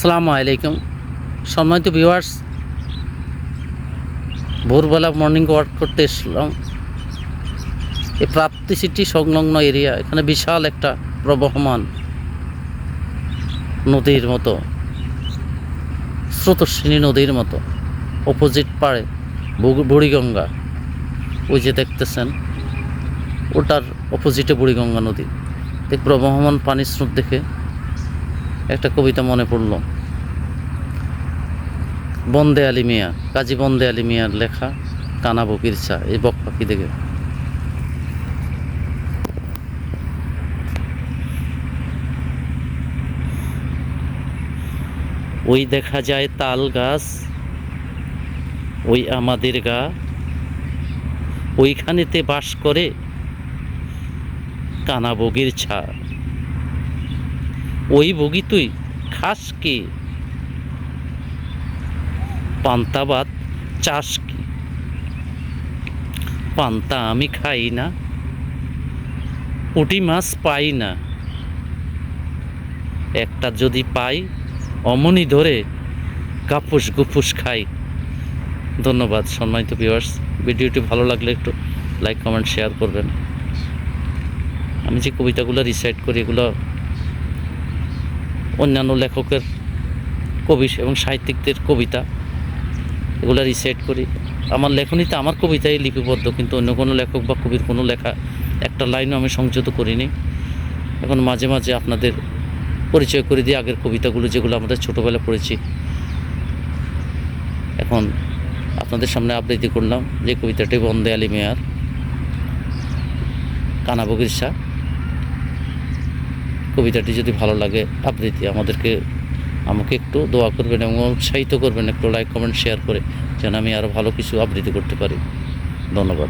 সালামু আলাইকুম। সম্মানিত ভিউয়ার্স ভোরবেলা মর্নিং ওয়াক করতে এসলাম এই প্রাপ্তি সিটি সংলগ্ন এরিয়া এখানে বিশাল একটা প্রবহমান নদীর মতো স্রোতস্বিনী নদীর মতো অপোজিট পাড়ে বুড়িগঙ্গা, ওই যে দেখতেছেন, ওটার অপোজিটে বুড়িগঙ্গা নদী। প্রবহমান পানির স্রোত দেখে একটা কবিতা মনে পড়ল। বন্দে আলী মিয়া, কাজী বন্দে আলী মিয়ার লেখা, কানা বকির চা, এই বক পাখি দেখে। ওই দেখা যায় তাল গাছ, ওই আমাদের গা, ওইখানেতে বাস করে কানা বগির ছা। ওই বগি তুই খাস কি? পান্তাবাদ চাষ কি? পান্তা আমি খাই না, পুঁটি মাছ পাই না। একটা যদি পাই, অমনি ধরে গাপুস গুপুস খাই। ধন্যবাদ সম্মানিত ভিউয়ার্স ভিডিওটি ভালো লাগলে একটু লাইক কমেন্ট শেয়ার করবেন। আমি যে কবিতাগুলো রিসাইট করি, এগুলো অন্যান্য লেখকের কবি এবং সাহিত্যিকদের কবিতা এগুলো রিসাইট করি। আমার লেখনীতে আমার কবিতাই লিপিবদ্ধ, কিন্তু অন্য কোনো লেখক বা কবির কোনো লেখা একটা লাইনও আমি সংযত করিনি। এখন মাঝে মাঝে আপনাদের পরিচয় করে দিই আগের কবিতাগুলো যেগুলো আমাদের ছোটোবেলায় পড়েছি। এখন আপনাদের সামনে আবৃত্তি করলাম যে কবিতাটি বন্দে আলী মেয়ার, কানাবগির শাহ। কবিতাটি যদি ভালো লাগে, আবৃত্তি আমাদেরকে, আমাকে একটু দোয়া করবেন এবং উৎসাহিত করবেন, একটু লাইক কমেন্ট শেয়ার করে যেন আমি আরও ভালো কিছু আবৃত্তি করতে পারি। ধন্যবাদ।